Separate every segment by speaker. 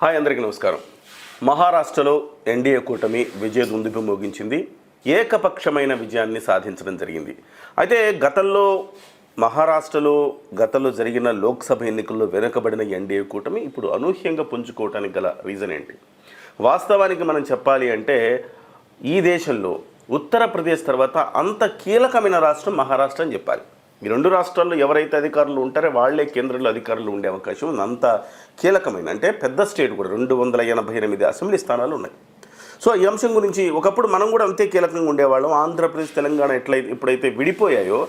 Speaker 1: Hi అందరికీ నమస్కారం. మహారాష్ట్రలో ఎన్డీఏ కూటమి విజయ దుందుబి మోగించింది. ఏకపక్షమైన విజయాన్ని సాధించడం జరిగింది. అయితే గతంలో మహారాష్ట్రలో గతంలో జరిగిన లోక్సభ ఎన్నికల్లో వెనుకబడిన ఎన్డీఏ కూటమి ఇప్పుడు అనూహ్యంగా పుంజుకోవటానికి గల రీజన్ ఏంటి? వాస్తవానికి మనం చెప్పాలి అంటే ఈ దేశంలో ఉత్తరప్రదేశ్ తర్వాత అంత కీలకమైన రాష్ట్రం మహారాష్ట్ర అని చెప్పాలి. ఈ రెండు రాష్ట్రాల్లో ఎవరైతే అధికారులు ఉంటారో వాళ్ళే కేంద్రంలో అధికారులు ఉండే అవకాశం ఉంది. అంత కీలకమైన అంటే పెద్ద స్టేట్ కూడా రెండు వందల ఎనభై ఎనిమిది అసెంబ్లీ స్థానాలు ఉన్నాయి. సో ఈ అంశం గురించి ఒకప్పుడు మనం కూడా అంతే కీలకంగా ఉండేవాళ్ళం. ఆంధ్రప్రదేశ్ తెలంగాణ ఎట్లయితే ఇప్పుడైతే విడిపోయాయో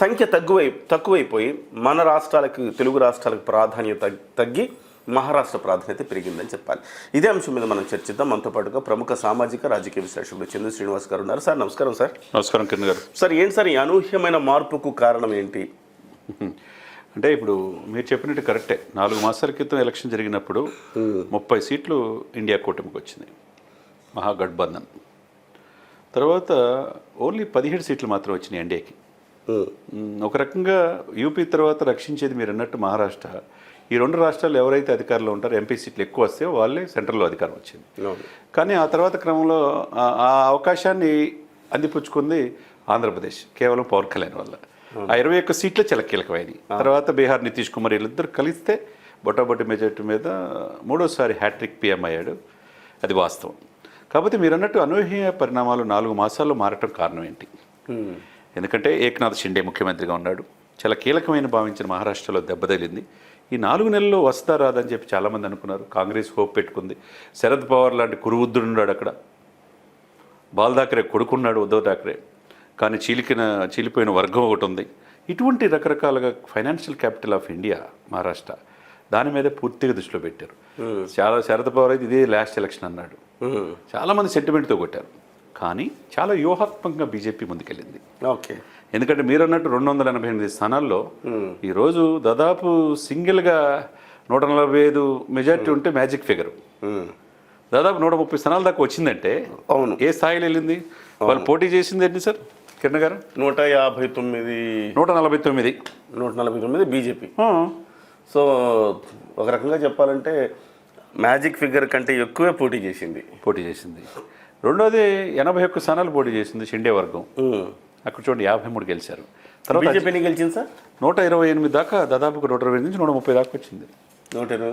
Speaker 1: సంఖ్య తగ్గువై తక్కువైపోయి మన రాష్ట్రాలకు తెలుగు రాష్ట్రాలకు ప్రాధాన్యత తగ్గి మహారాష్ట్ర ప్రాధాన్యత పెరిగిందని చెప్పాలి. ఇదే అంశం మీద మనం చర్చిద్దాం. మనతో పాటుగా ప్రముఖ సామాజిక రాజకీయ విశ్లేషకుడు చంద్ర శ్రీనివాస్ గారు ఉన్నారు. సార్ నమస్కారం సార్.
Speaker 2: నమస్కారం కిరణ్ గారు.
Speaker 1: సార్ ఏంటి సార్ ఈ అనూహ్యమైన మార్పుకు కారణం ఏంటి?
Speaker 2: అంటే ఇప్పుడు మీరు చెప్పినట్టు కరెక్టే. నాలుగు మాసాల క్రితం ఎలక్షన్ జరిగినప్పుడు ముప్పై సీట్లు ఇండియా కూటమికి వచ్చింది మహాగఠబంధన్. తర్వాత ఓన్లీ పదిహేడు సీట్లు మాత్రం వచ్చినాయి ఎన్డీఏకి. ఒక రకంగా యూపీ తర్వాత రక్షించేది మీరు అన్నట్టు మహారాష్ట్ర. ఈ రెండు రాష్ట్రాలు ఎవరైతే అధికారంలో ఉంటారో ఎంపీ సీట్లు ఎక్కువ వస్తే వాళ్ళే సెంట్రల్లో అధికారం వచ్చింది. కానీ ఆ తర్వాత క్రమంలో ఆ- అవకాశాన్ని అందిపుచ్చుకుంది ఆంధ్రప్రదేశ్ కేవలం పవన్ కళ్యాణ్ వల్ల. ఆ ఇరవై ఒక్క సీట్లు చాలా కీలకమైనవి తర్వాత బీహార్ నితీష్ కుమార్ వీళ్ళిద్దరు కలిస్తే బొటాబొట్టి మెజార్టీ మీద మూడోసారి హ్యాట్రిక్ పిఎం అయ్యాడు. అది వాస్తవం. కాకపోతే మీరు అన్నట్టు అనూహ్య పరిణామాలు నాలుగు మాసాల్లో మారటం కారణం ఏంటి? ఎందుకంటే ఏక్నాథ్ షిండే ముఖ్యమంత్రిగా ఉన్నాడు. చాలా కీలకమైన భావించిన మహారాష్ట్రలో దెబ్బతగిలింది ఈ నాలుగు నెలల్లో వస్తా రాదని చెప్పి చాలామంది అనుకున్నారు. కాంగ్రెస్ హోప్ పెట్టుకుంది. శరద్ పవార్ లాంటి కురువుద్దుడు ఉన్నాడు అక్కడ. బాల్ ఠాకరే కొడుకున్నాడు ఉద్ధవ్ ఠాకరే కానీ చీలికిన చీలిపోయిన వర్గం ఒకటి ఉంది. ఇటువంటి రకరకాలుగా financial capital of India Maharashtra దాని మీద పూర్తిగా దృష్టిలో పెట్టారు. చాలా శరద్ పవార్ అయితే ఇదే లాస్ట్ ఎలక్షన్ అన్నాడు. చాలామంది సెంటిమెంట్తో కొట్టారు. కానీ చాలా వ్యూహాత్మకంగా బీజేపీ ముందుకెళ్ళింది.
Speaker 1: ఓకే.
Speaker 2: ఎందుకంటే మీరు అన్నట్టు రెండు వందల ఎనభై ఎనిమిది స్థానాల్లో ఈరోజు దాదాపు సింగిల్గా నూట నలభై ఐదు మెజార్టీ ఉంటే మ్యాజిక్ ఫిగర్. దాదాపు నూట ముప్పై స్థానాల దాకా వచ్చిందంటే
Speaker 1: అవును.
Speaker 2: ఏ స్థాయిలో వెళ్ళింది? వాళ్ళు పోటీ చేసింది ఏంటి సార్? కిరణ్ గారు?
Speaker 1: నూట యాభై తొమ్మిది.
Speaker 2: నూట నలభై తొమ్మిది.
Speaker 1: నూట నలభై తొమ్మిది బీజేపీ. సో ఒక రకంగా చెప్పాలంటే మ్యాజిక్ ఫిగర్ కంటే ఎక్కువే పోటీ చేసింది.
Speaker 2: పోటీ చేసింది. రెండోది ఎనభై ఒక్క స్థానాలు పోటీ చేసింది షిండే వర్గం. అక్కడ చూడండి యాభై మూడు గెలిచారు. తర్వాత
Speaker 1: బీజేపీని గెలిచింది సార్?
Speaker 2: నూట ఇరవై ఎనిమిది దాకా దాదాపు నూట ఇరవై నుంచి నూట ముప్పై దాకా వచ్చింది.
Speaker 1: నూట ఇరవై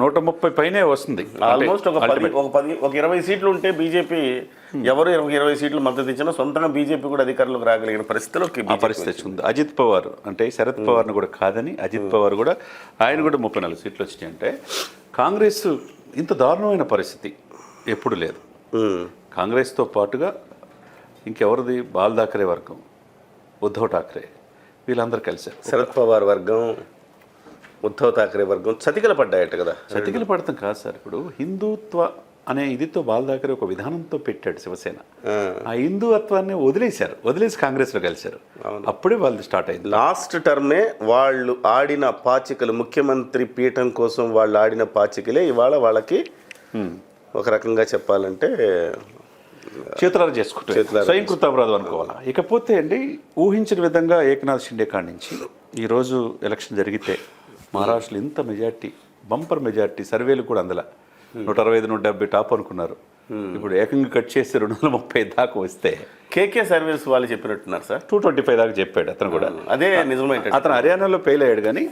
Speaker 2: నూట ముప్పై పైనే వస్తుంది.
Speaker 1: ఆల్మోస్ట్ ఒక పది ఒక పది ఒక ఇరవై సీట్లు ఉంటే బీజేపీ ఎవరు ఇరవై ఇరవై సీట్లు మద్దతు ఇచ్చినా సొంతంగా బీజేపీ కూడా అధికారంలోకి రాగలిగిన పరిస్థితిలోకి
Speaker 2: ఆ పరిస్థితి వచ్చింది. అజిత్ పవార్ అంటే శరద్ పవార్ను కూడా కాదని అజిత్ పవార్ కూడా ఆయన కూడా ముప్పై నాలుగు సీట్లు వచ్చినాయి అంటే కాంగ్రెస్ ఇంత దారుణమైన పరిస్థితి ఎప్పుడు లేదు. కాంగ్రెస్తో పాటుగా ఇంకెవరిది? బాల్ ఠాకరే వర్గం ఉద్ధవ్ ఠాకరే వీళ్ళందరూ కలిశారు.
Speaker 1: శరద్ పవార్ వర్గం ఉద్ధవ్ ఠాకరే వర్గం చతికిల పడ్డాయట కదా.
Speaker 2: చతికిల పడతాం కాదు సార్. ఇప్పుడు హిందుత్వ అనే ఇదితో బాల్ ఠాకరే ఒక విధానంతో పెట్టాడు శివసేన.
Speaker 1: ఆ.
Speaker 2: హిందుత్వాన్ని వదిలేశారు. వదిలేసి కాంగ్రెస్లో కలిశారు. అప్పుడే వాళ్ళు స్టార్ట్ అయింది.
Speaker 1: లాస్ట్ టర్మే వాళ్ళు ఆడిన పాచికలు ముఖ్యమంత్రి పీఠం కోసం వాళ్ళు ఆడిన పాచికలే ఇవాళ వాళ్ళకి. ఒక రకంగా చెప్పాలంటే
Speaker 2: చేతులారా చేసుకుంటారు స్వయంకృత అపరాధం అనుకోవాలా? ఇకపోతే అండి ఊహించిన విధంగా ఏకనాథ్ షిండే కాడి నుంచి ఈరోజు ఎలక్షన్ జరిగితే మహారాష్ట్రలో ఇంత మెజార్టీ బంపర్ మెజార్టీ సర్వేలు కూడా అందులో. నూట అరవై ఐదు నూట డెబ్బై టాప్ అనుకున్నారు. ఇప్పుడు ఏకంగా కట్ చేసి రెండు వందల ముప్పై దాకా వస్తే.
Speaker 1: కేకే సర్వీస్ వాళ్ళు చెప్పినట్టున్నారు సార్.
Speaker 2: టూ ట్వంటీ ఫైవ్ దాకా చెప్పాడు అతను కూడా.
Speaker 1: అదే నిజమైతే
Speaker 2: అతను హర్యానాలో ఫెయిల్ అయ్యాడు కానీ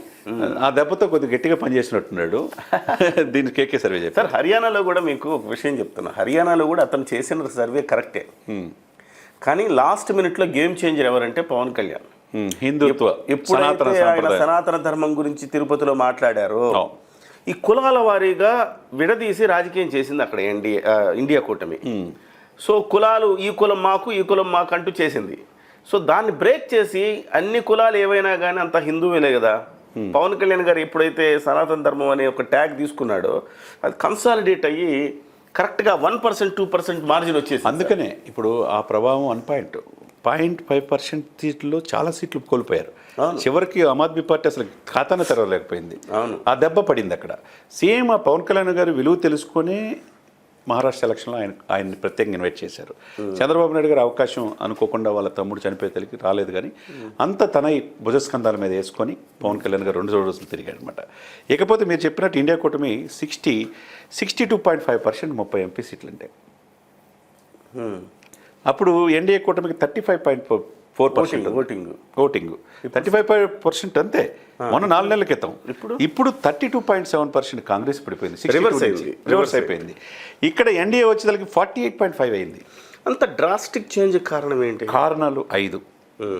Speaker 2: ఆ దెబ్బతో కొద్దిగా గట్టిగా పనిచేసినట్టున్నాడు. దీన్ని కేకే సర్వే చెప్పారు
Speaker 1: సార్ హర్యానాలో కూడా మీకు ఒక విషయం చెప్తున్నా. హర్యానాలో కూడా అతను చేసిన సర్వే కరెక్టే. కానీ లాస్ట్ మినిట్లో గేమ్ చేంజర్ ఎవరంటే పవన్ కళ్యాణ్.
Speaker 2: హిందుత్వ సనాతన
Speaker 1: ఎప్పుడైతే ఆయన సనాతన ధర్మం గురించి తిరుపతిలో మాట్లాడారో. ఈ కులాల వారీగా విడదీసి రాజకీయం చేసింది అక్కడ ఇండియా ఆ, ఇండియా కూటమి. సో కులాలు ఈ కులం మాకు ఈ కులం మాకు అంటూ చేసింది. సో దాన్ని బ్రేక్ చేసి అన్ని కులాలు ఏవైనా కానీ అంత హిందువులే కదా. పవన్ కళ్యాణ్ గారు ఎప్పుడైతే సనాతన ధర్మం అనే ఒక ట్యాగ్ తీసుకున్నాడో అది కన్సాలిడేట్ అయ్యి కరెక్ట్గా one percent two percent margin వచ్చేసి
Speaker 2: అందుకనే ఇప్పుడు ఆ ప్రభావం one point point five percent సీట్లు చాలా సీట్లు కోల్పోయారు. చివరికి ఆమ్ ఆద్మీ పార్టీ అసలు ఖాతానే తెరవలేకపోయింది. ఆ దెబ్బ పడింది అక్కడ. సేమ్ ఆ పవన్ కళ్యాణ్ గారు విలువ తెలుసుకొని మహారాష్ట్ర ఎలక్షన్లో ఆయన ఆయన్ని ప్రత్యేకంగా ఇన్వైట్ చేశారు. చంద్రబాబు నాయుడు గారు అవకాశం అనుకోకుండా వాళ్ళ తమ్ముడు చనిపోయే తల్లికి రాలేదు కానీ అంత తన భుజస్కంధాల మీద వేసుకొని పవన్ కళ్యాణ్ గారు రెండు రోజులు తిరిగాడు అనమాట ఇకపోతే మీరు చెప్పినట్టు ఇండియా కూటమి sixty sixty two point five percent ముప్పై ఎంపీ సీట్లు ఉంటాయి అప్పుడు ఎన్డీఏ కూటమికి thirty five point four percent
Speaker 1: voting
Speaker 2: voting. Thirty five percent అంతే. మొన్న నాలుగు నెలల క్రితం. ఇప్పుడు? ఇప్పుడు thirty two point seven percent Congress పడిపోయింది.
Speaker 1: Reverse అయింది.
Speaker 2: రివర్స్ అయిపోయింది. ఇక్కడ ఎన్డీఏ వచ్చేదానికి ఫార్టీ ఎయిట్ పాయింట్ ఫైవ్ అయింది.
Speaker 1: అంత డ్రాస్టిక్ చేంజ్ కారణం ఏంటి?
Speaker 2: కారణాలు ఐదు.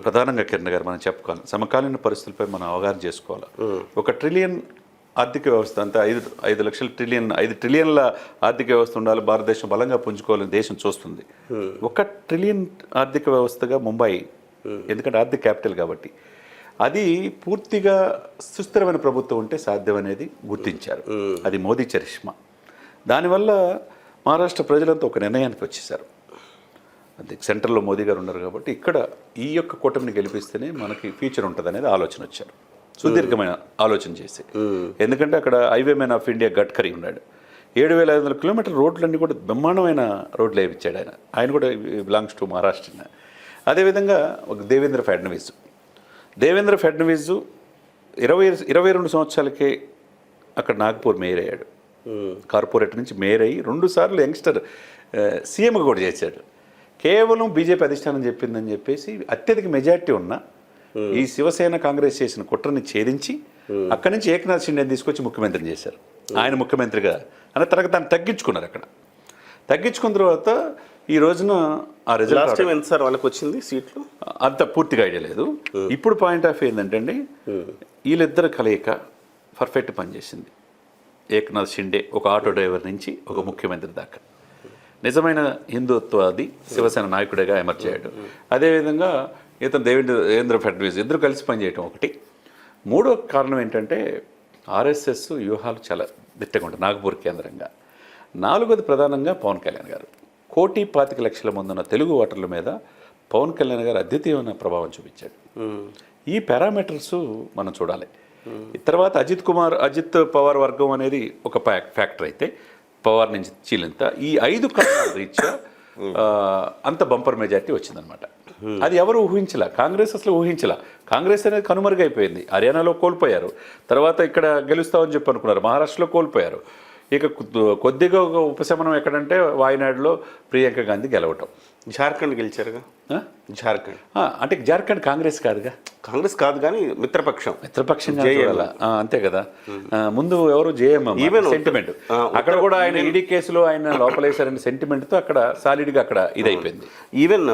Speaker 2: ప్రధానంగా కిరణ్ గారు మనం చెప్పుకోవాలి. సమకాలీన పరిస్థితులపై మనం అవగాహన చేసుకోవాలి. ఒక ట్రిలియన్ ఆర్థిక వ్యవస్థ అంతా ఐదు ఐదు లక్షల ట్రిలియన్ ఐదు ట్రిలియన్ల ఆర్థిక వ్యవస్థ ఉండాలి భారతదేశం బలంగా పుంజుకోవాలని దేశం చూస్తుంది. ఒక ట్రిలియన్ ఆర్థిక వ్యవస్థగా ముంబై ఎందుకంటే ఆర్థిక క్యాపిటల్ కాబట్టి. అది పూర్తిగా సుస్థిరమైన ప్రభుత్వం ఉంటే సాధ్యం అనేది గుర్తించారు అది మోదీ చరిష్మా. దానివల్ల మహారాష్ట్ర ప్రజలంతా ఒక నిర్ణయానికి వచ్చేసారు అది సెంటర్లో మోదీ గారు ఉన్నారు కాబట్టి ఇక్కడ ఈ యొక్క కూటమిని గెలిపిస్తేనే మనకి ఫ్యూచర్ ఉంటుంది అనేది ఆలోచన వచ్చారు. సుదీర్ఘమైన ఆలోచన చేసి. ఎందుకంటే అక్కడ highway man of India Gadkari ఉన్నాడు. ఏడు వేల ఐదు వందల కిలోమీటర్ రోడ్లన్నీ కూడా బ్రహ్మాండమైన రోడ్లు వేయించాడు ఆయన. ఆయన కూడా బిలాంగ్స్ టు మహారాష్ట్ర అదేవిధంగా ఒక దేవేంద్ర ఫడ్నవీస్. దేవేంద్ర ఫడ్నవీస్ ఇరవై ఇరవై రెండు సంవత్సరాలకే అక్కడ నాగ్పూర్ మేయర్ అయ్యాడు. కార్పొరేట్ నుంచి మేయర్ అయ్యి రెండు సార్లు యంగ్స్టర్ సీఎంగా కూడా చేశాడు. కేవలం బీజేపీ అధిష్టానం చెప్పిందని చెప్పేసి అత్యధిక మెజార్టీ ఉన్న ఈ శివసేన కాంగ్రెస్ చేసిన కుట్రని ఛేదించి అక్కడి నుంచి ఏకనాథ్ షిండే తీసుకొచ్చి ముఖ్యమంత్రిని చేశారు. ఆయన ముఖ్యమంత్రిగా. అన్న తర్వాత దాన్ని తగ్గించుకున్నారు అక్కడ. తగ్గించుకున్న తర్వాత ఈ రోజున ఆ రిజల్ట్
Speaker 1: ఎంత సార్ వాళ్ళకి వచ్చింది సీట్లు?
Speaker 2: అంత పూర్తిగా ఐడియా లేదు. ఇప్పుడు పాయింట్ ఆఫ్ ఏంటంటే అండి వీళ్ళిద్దరు కలయిక పర్ఫెక్ట్ పనిచేసింది. ఏకనాథ్ షిండే ఒక ఆటో డ్రైవర్ నుంచి ఒక ముఖ్యమంత్రి దాకా. నిజమైన హిందుత్వాది శివసేన నాయకుడిగా ఎమర్జ్ అయ్యాడు. అదేవిధంగా ఇతను దేవేంద్ర ఫడ్నవీస్ ఇద్దరు కలిసి పనిచేయటం ఒకటి. మూడో కారణం ఏంటంటే ఆర్ఎస్ఎస్ వ్యూహాలు చాలా దిట్టగా ఉంటాయి నాగపూర్ కేంద్రంగా. నాలుగోది ప్రధానంగా పవన్ కళ్యాణ్ గారు. కోటి పాతిక లక్షల మంది ఉన్న తెలుగు ఓటర్ల మీద పవన్ కళ్యాణ్ గారు అద్వితీయమైన ప్రభావం చూపించాడు. ఈ పారామీటర్స్ మనం చూడాలి. తర్వాత అజిత్ కుమార్ అజిత్ పవార్ వర్గం అనేది ఒక ఫ్యాక్- ఫ్యాక్టర్ అయితే పవార్ నుంచి చీలింత. ఈ ఐదు కారణాల రీత్యా అంత బంపర్ మెజార్టీ వచ్చిందనమాట. అది ఎవరు ఊహించలా? కాంగ్రెస్ అసలు ఊహించలా. కాంగ్రెస్ అనేది కనుమరుగైపోయింది. హర్యానాలో కోల్పోయారు. తర్వాత ఇక్కడ గెలుస్తామని చెప్పి అనుకున్నారు. మహారాష్ట్రలో కోల్పోయారు. ఇక కొద్ది- కొద్దిగా ఒక ఉపశమనం ఎక్కడంటే వాయనాడులో ప్రియాంక గాంధీ గెలవటం.
Speaker 1: జార్ఖండ్ గెలిచారుగా? జార్ఖండ్.
Speaker 2: అంటే జార్ఖండ్ కాంగ్రెస్ కాదుగా?
Speaker 1: కాంగ్రెస్ కాదు కానీ మిత్రపక్షం.
Speaker 2: ఆ, అంతే కదా. ముందు ఎవరు జేఎం
Speaker 1: Even
Speaker 2: సెంటిమెంట్ అక్కడ కూడా ఆయన ఈడీ కేసులో ఆయన లోపలేశారని సెంటిమెంట్తో అక్కడ సాలిడ్గా అక్కడ ఇదైపోయింది.
Speaker 1: ఈవెన్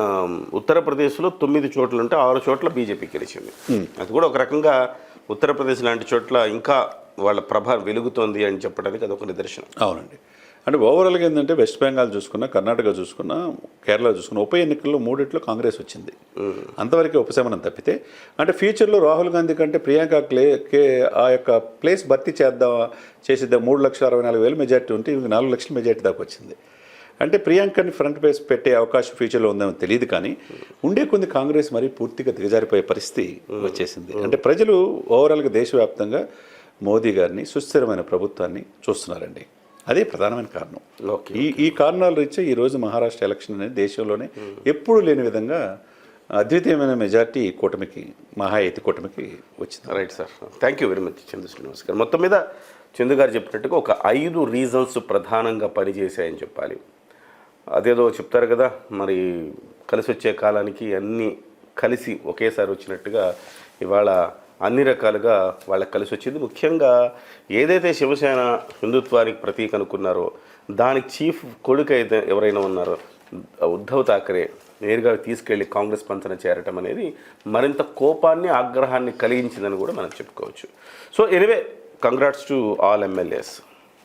Speaker 1: ఉత్తరప్రదేశ్లో తొమ్మిది చోట్ల ఉంటే ఆరు చోట్ల బీజేపీ గెలిచింది. అది కూడా ఒక రకంగా ఉత్తరప్రదేశ్ లాంటి చోట్ల ఇంకా వాళ్ళ ప్రభావం వెలుగుతోంది అని చెప్పడానికి అదొక నిదర్శనం.
Speaker 2: అవునండి. అంటే ఓవరాల్గా ఏంటంటే వెస్ట్ బెంగాల్ చూసుకున్నా కర్ణాటక చూసుకున్నా కేరళ చూసుకున్నా ఉప ఎన్నికల్లో మూడిట్లో కాంగ్రెస్ వచ్చింది. అంతవరకే ఉపశమనం తప్పితే అంటే ఫ్యూచర్లో రాహుల్ గాంధీ కంటే ప్రియాంక క్లే కే ఆ యొక్క ప్లేస్ భర్తీ చేద్దాం చేసేద్దాం మూడు లక్షల అరవై నాలుగు వేలు మెజార్టీ ఉంటే ఇవి నాలుగు లక్షల మెజార్టీ దాకా వచ్చింది. అంటే ప్రియాంకని ఫ్రంట్ పేస్ పెట్టే అవకాశం ఫ్యూచర్లో ఉందేమో తెలియదు కానీ ఉండే కొన్ని కాంగ్రెస్ మరి పూర్తిగా దిగజారిపోయే పరిస్థితి వచ్చేసింది. అంటే ప్రజలు ఓవరాల్గా దేశవ్యాప్తంగా మోదీ గారిని సుస్థిరమైన ప్రభుత్వాన్ని చూస్తున్నారండి. అదే ప్రధానమైన కారణం. ఈ ఈ కారణాల రీత్యా ఈ రోజు మహారాష్ట్ర ఎలక్షన్ అనేది దేశంలోనే ఎప్పుడూ లేని విధంగా అద్వితీయమైన మెజార్టీ కూటమికి మహాయతి కూటమికి వచ్చింది.
Speaker 1: Right sir. Thank you very much Chandu Srinivas garu మొత్తం మీద చందు గారు చెప్పినట్టుగా ఒక ఐదు రీజన్స్ ప్రధానంగా పనిచేశాయని చెప్పాలి. అదేదో చెప్తారు కదా మరి కలిసి వచ్చే కాలానికి అన్నీ కలిసి ఒకేసారి వచ్చినట్టుగా ఇవాళ అన్ని రకాలుగా వాళ్ళకి కలిసి వచ్చింది. ముఖ్యంగా ఏదైతే శివసేన హిందుత్వానికి ప్రతీక అనుకున్నారో దానికి చీఫ్ కొడుకు అయితే ఎవరైనా ఉన్నారో ఉద్ధవ్ థాకరే నేరుగా తీసుకెళ్ళి కాంగ్రెస్ పంతన చేరటం అనేది మరింత కోపాన్ని ఆగ్రహాన్ని కలిగించిందని కూడా మనం చెప్పుకోవచ్చు. So anyway congrats to all MLAs